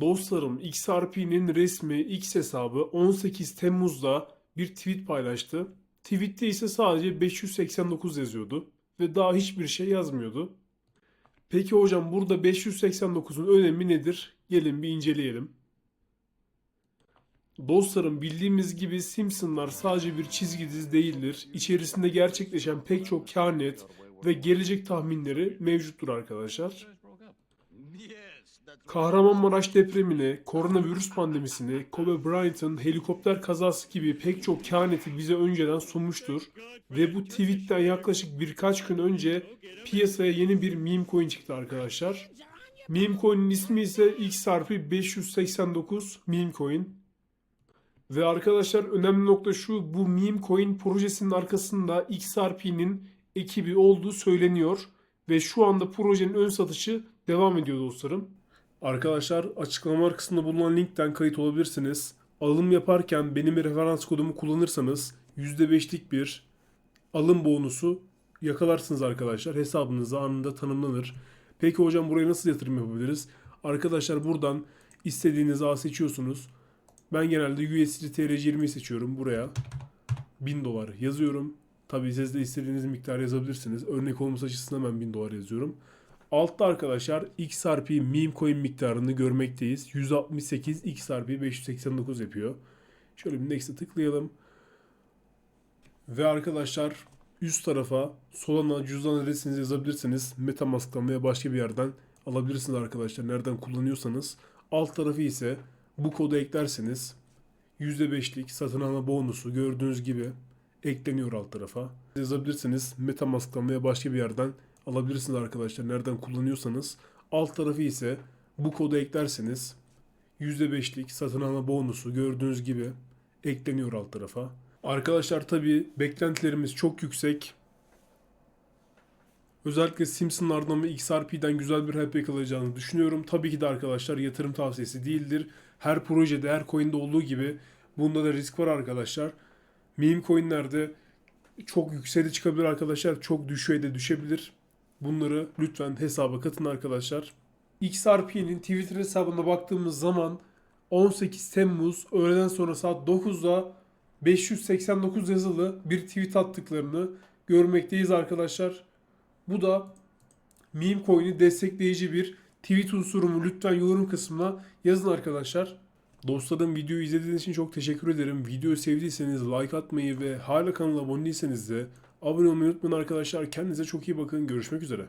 Dostlarım XRP'nin resmi X hesabı 18 Temmuz'da bir tweet paylaştı. Tweette ise sadece 589 yazıyordu ve daha hiçbir şey yazmıyordu. Peki hocam burada 589'un önemi nedir? Gelin bir inceleyelim. Dostlarım bildiğimiz gibi Simpsonlar sadece bir çizgi dizi değildir. İçerisinde gerçekleşen pek çok kehanet ve gelecek tahminleri mevcuttur arkadaşlar. Kahramanmaraş depremini, koronavirüs pandemisini, Kobe Bryant'ın helikopter kazası gibi pek çok kehaneti bize önceden sunmuştur. Ve bu tweetten yaklaşık birkaç gün önce piyasaya yeni bir meme coin çıktı arkadaşlar. Meme coin'in ismi ise XRP 589 meme coin. Ve arkadaşlar önemli nokta şu bu meme coin projesinin arkasında XRP'nin ekibi olduğu söyleniyor. Ve şu anda projenin ön satışı devam ediyor dostlarım. Arkadaşlar açıklamalar kısmında bulunan linkten kayıt olabilirsiniz. Alım yaparken benim referans kodumu kullanırsanız %5'lik bir alım bonusu yakalarsınız arkadaşlar. Hesabınıza anında tanımlanır. Peki hocam buraya nasıl yatırım yapabiliriz? Arkadaşlar buradan istediğiniz ağ seçiyorsunuz. Ben genelde USD TR20'yi seçiyorum. Buraya 1000 dolar yazıyorum. Tabii siz de istediğiniz miktar yazabilirsiniz. Örnek olması açısından ben 1000 dolar yazıyorum. Altta arkadaşlar XRP meme coin miktarını görmekteyiz. 168 XRP 589 yapıyor. Şöyle bir next'e tıklayalım. Ve arkadaşlar üst tarafa Solana cüzdan adresinizi yazabilirsiniz. Metamask'tan veya başka bir yerden alabilirsiniz arkadaşlar. Nereden kullanıyorsanız. Alt tarafı ise bu kodu eklerseniz %5'lik satın alma bonusu gördüğünüz gibi ekleniyor alt tarafa. Yazabilirsiniz. Metamask'tan veya başka bir yerden alabilirsiniz arkadaşlar. Nereden kullanıyorsanız. Alt tarafı ise bu kodu eklerseniz %5'lik satın alma bonusu gördüğünüz gibi ekleniyor alt tarafa. Arkadaşlar tabi beklentilerimiz çok yüksek. Özellikle Simpsonlardan ve XRP'den güzel bir hype yakalayacağını düşünüyorum. Tabii ki de arkadaşlar yatırım tavsiyesi değildir. Her projede, her coin'de olduğu gibi bunda da risk var arkadaşlar. Meme coin'lerde çok yükseğe çıkabilir arkadaşlar. Çok düşüğe de düşebilir. Bunları lütfen hesaba katın arkadaşlar. XRP'nin Twitter hesabına baktığımız zaman 18 Temmuz öğleden sonra saat 9'da 589 yazılı bir tweet attıklarını görmekteyiz arkadaşlar. Bu da meme coin'i destekleyici bir tweet unsurumu lütfen yorum kısmına yazın arkadaşlar. Dostlarım videoyu izlediğiniz için çok teşekkür ederim. Videoyu sevdiyseniz like atmayı ve hala kanala abone değilseniz de abone olmayı unutmayın arkadaşlar. Kendinize çok iyi bakın. Görüşmek üzere.